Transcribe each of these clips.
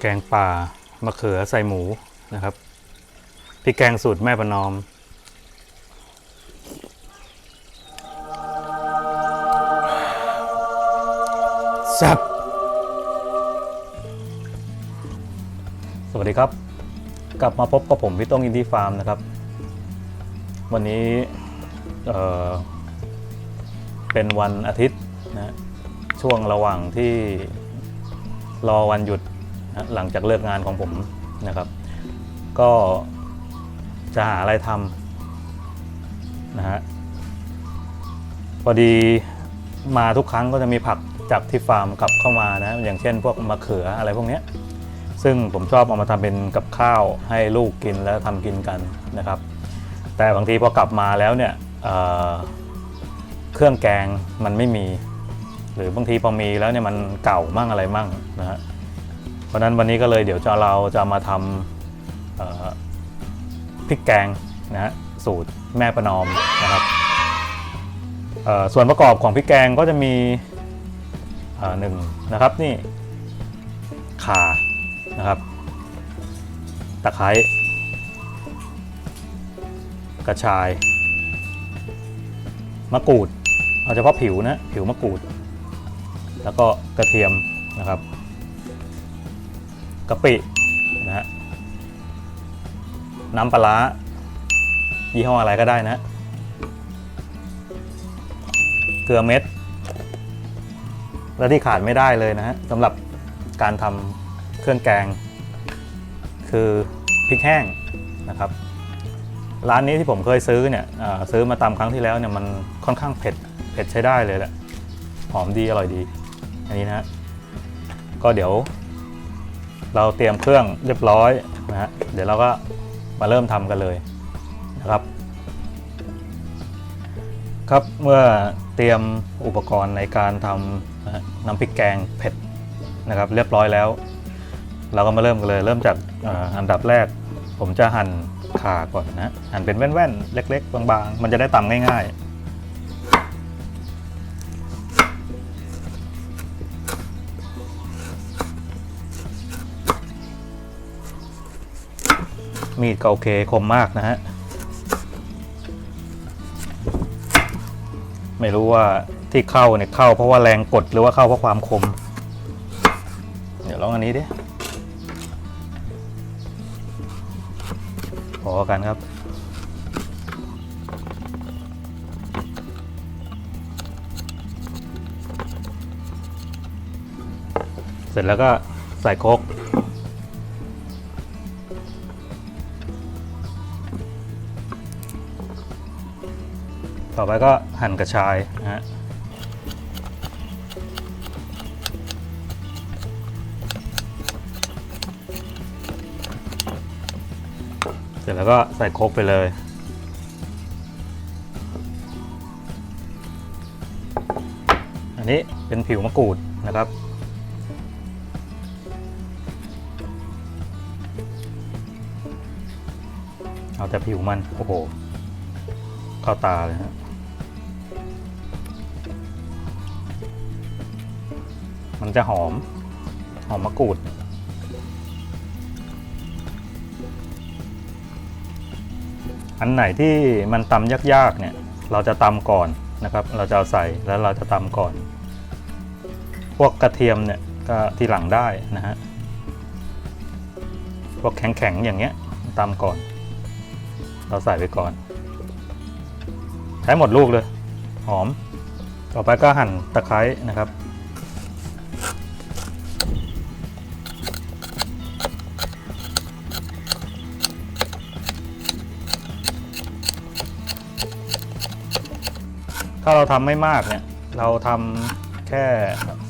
แกงป่ามะเขือใส่หมูนะครับพริกแกงสูตรแม่ประนอมแซ่บสวัสดีครับ กลับมาพบกับผมพี่ต้องอินดี้ฟาร์มนะครับ วันนี้เเป็นวันอาทิตย์นะช่วงระหว่างที่รอวันหยุด นะหลังจากเลิกงานของผมนะครับ ก็จะหาอะไรทำนะฮะพอดีมาทุกครั้งก็จะมีผักจากที่ฟาร์มกลับเข้ามานะอย่างเช่นพวกมะเขืออะไรพวกนี้ซึ่งผมชอบเอามาทำเป็นกับข้าวให้ลูกกินแล้วทำกินกันนะครับ แต่บางทีพอกลับมาแล้วเนี่ยเเครื่องแกงมันไม่มี หรือบางทีพอมีแล้วเนี่ยมันเก่ามั่งอะไรมั่งนะฮะ ราะนั้นวันนี้ก็เลยเดี๋ยวจะเราจะมาทำพริกแกงนะฮะสูตรแม่ประนอมนะครับส่วนประกอบของพริกแกงก็จะมีหนึ่งนะครับนี่ข่านะครับ ตะไคร้กระชาย มะกรูด เอาเฉพาะผิวนะ ผิวมะกรูด แล้วก็กระเทียมนะครับ กะปินะฮะน้ำปลาร้ายี่ห้ออะไรก็ได้นะ เกลือเม็ด และที่ขาดไม่ได้เลยนะฮะสำหรับการทำเครื่องแกง คือพริกแห้งนะครับ ร้านนี้ที่ผมเคยซื้อเนี่ยซื้อมาตามครั้งที่แล้วเนี่ยมันค่อนข้างเผ็ดเผ็ดใช้ได้เลยแหละหอมดีอร่อยดี อันนี้นะฮะก็เดี๋ยว เราเตรียมเครื่องเรียบร้อยนะฮะเดี๋ยวเราก็มาเริ่มทำกันเลยนะครับ ครับเมื่อเตรียมอุปกรณ์ในการทำน้ำพริกแกงเผ็ดนะครับเรียบร้อยแล้ว เราก็มาเริ่มกันเลย เริ่มจากอ่ออันดับแรก ผมจะหั่นขาก่อนนะหั่นเป็นแว่นๆ เล็ก ๆ บางๆ มันจะได้ตำง่ายๆ มีดก็โอเคคมมากนะฮะ ไม่รู้ว่าที่เข้าเนี่ยเข้าเพราะว่าแรงกดหรือว่าเข้าเพราะความคม เดี๋ยวลองอันนี้ดิพอกันครับเสร็จแล้วก็ใส่โคก ต่อไปก็หั่นกระชายนะฮะเสร็จแล้วก็ใส่โครกไปเลยอันนี้เป็นผิวมะกรูดนะครับเอาแต่ผิวมัน โอ้โห เข้าตาเลยฮะ มันจะหอม หอมมะกรูด อันไหนที่มันตำยากๆเนี่ย เราจะตำก่อนนะครับ เราจะเอาใส่แล้วเราจะตำก่อน พวกกระเทียมเนี่ยก็ทีหลังได้นะฮะ พวกแข็งๆอย่างเงี้ยตำก่อน เราใส่ไปก่อน ใช้หมดลูกเลย หอม ต่อไปก็หั่นตะไคร้นะครับ ถ้าเราทำไม่มากเนี่ย เราทำแค่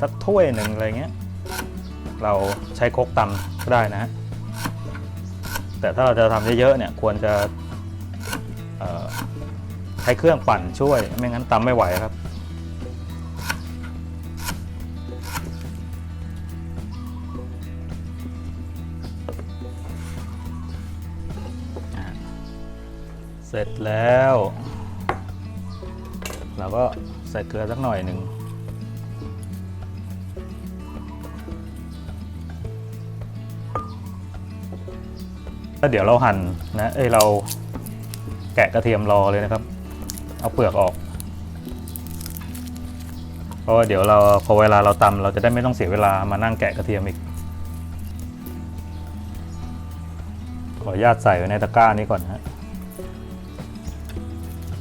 สักถ้วยหนึ่งอะไรเงี้ย เราใช้คกตำก็ได้นะฮะ แต่ถ้าเราจะทำเยอะๆเนี่ยควรจะใช้เครื่องปั่นช่วย ไม่งั้นตำไม่ไหวครับเสร็จแล้ว เราก็ใส่เกลือสักหน่อยหนึ่งนเดี๋ยวเราหั่นนะเอ้ยเราแกะกระเทียมรอเลยนะครับ เอาเปลือกออก เพราะว่าเดี๋ยวเราพอเวลาเราตำเราจะได้ไม่ต้องเสียเวลามานั่งแกะกระเทียมอีก ขออนุญาตใส่ไว้ในตะกร้านี้ก่อนนะฮะ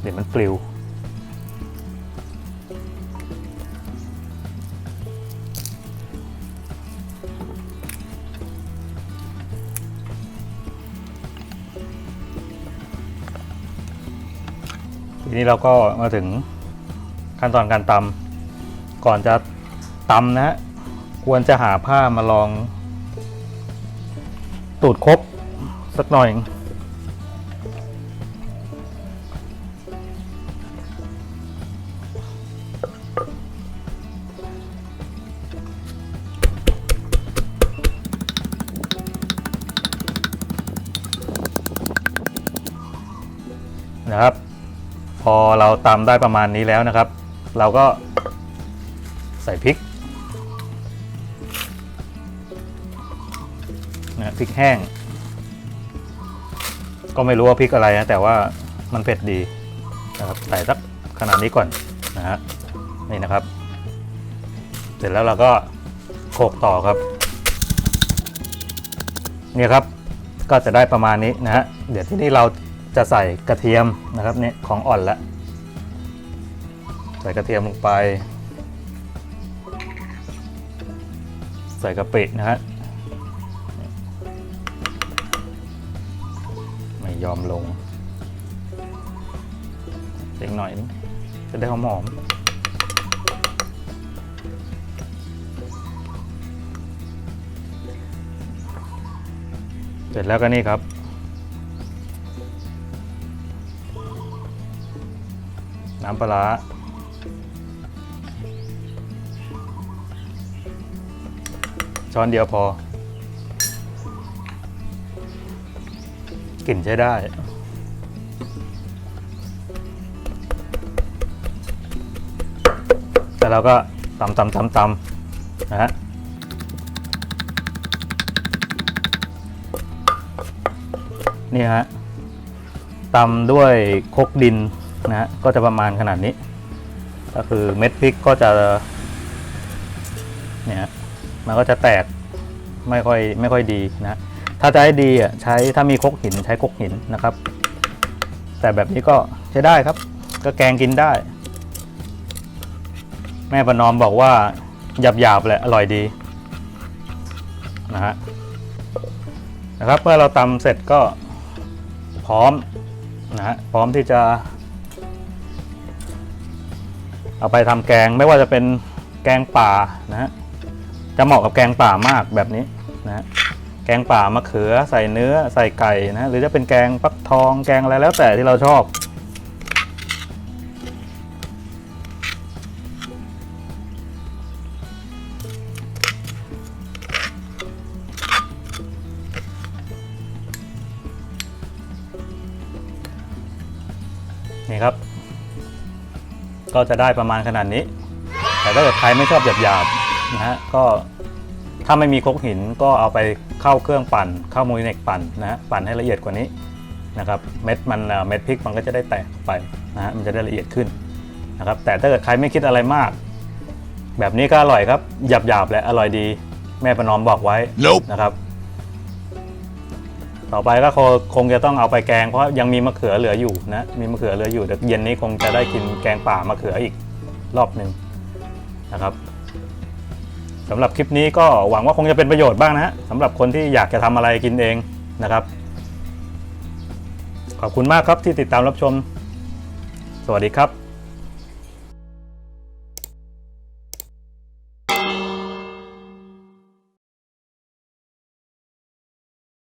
เดี๋ยวมันปลิว นี้เราก็มาถึงขั้นตอนการตำก่อนจะตำนะฮะควรจะหาผ้ามารองตูดครบสักหน่อย นะครับ อเราตำได้ประมาณนี้แล้วนะครับ เราก็ใส่พริกนะพริกแห้ง ก็ไม่รู้ว่าพริกอะไรนะแต่ว่ามันเผ็ดดีนะครับใส่สักขนาดนี้ก่อนนะฮะนี่นะครับ เสร็จแล้วเราก็โขกต่อครับ เนี่ยครับก็จะได้ประมาณนี้นะฮะเดี๋ยวที่นี่เรา จะใส่กระเทียมนะครับเนี่ยของอ่อนแล้วใส่กระเทียมลงไป ใส่กะปินะฮะไม่ยอมลงเล็กหน่อยนึงจะได้หอมหอมเสร็จแล้วก็นี่ครับ น้ำปลาช้อนเดียวพอ กลิ่นใช้ได้ แต่เราก็ตำตำตำตำนะฮะนี่ฮะตำด้วยคกดิน นะฮะก็จะประมาณขนาดนี้ ก็คือเม็ดพริกก็จะเนี่ยมันก็จะแตกไม่ค่อยไม่ค่อยดีนะถ้าจะให้ดีอะใช้ถ้ามีคกหินใช้คกหินนะครับ แต่แบบนี้ก็ใช้ได้ครับ ก็แกงกินได้ แม่ประนอมบอกว่าหยาบหยาบๆแหละอร่อยดีนะฮะนะครับเมื่อเราตำเสร็จก็พร้อมนะฮะพร้อมที่จะ เอาไปทำแกงไม่ว่าจะเป็นแกงป่านะฮะจะเหมาะกับแกงป่ามากแบบนี้นะฮะแกงป่ามะเขือใส่เนื้อใส่ไก่นะฮะหรือจะเป็นแกงฟักทองแกงอะไรแล้วแต่ที่เราชอบ ก็จะได้ประมาณขนาดนี้ แต่ถ้าเกิดใครไม่ชอบหยาบๆนะฮะก็ถ้าไม่มีครกหินก็เอาไปเข้าเครื่องปั่น เข้ามูลเนกปั่นนะฮะปั่นให้ละเอียดกว่านี้นะครับเม็ดมันเอ่อเม็ดพริกมันก็จะได้แตกออกไปนะฮะมันจะได้ละเอียดขึ้นนะครับแต่ถ้าเกิดใครไม่คิดอะไรมาก แบบนี้ก็อร่อยครับหยาบๆและอร่อยดี แม่ประนอมบอกไว้ Nope. นะครับ ต่อไปก็คงจะต้องเอาไปแกง เพราะยังมีมะเขือเหลืออยู่นะมีมะเขือเหลืออยู่เดี๋ยวเย็นนี้คงจะได้กินแกงป่ามะเขืออีกรอบหนึ่งนะครับสำหรับคลิปนี้ก็หวังว่าคงจะเป็นประโยชน์บ้างนะฮะสำหรับคนที่อยากจะทำอะไรกินเองนะครับ ขอบคุณมากครับที่ติดตามรับชม สวัสดีครับ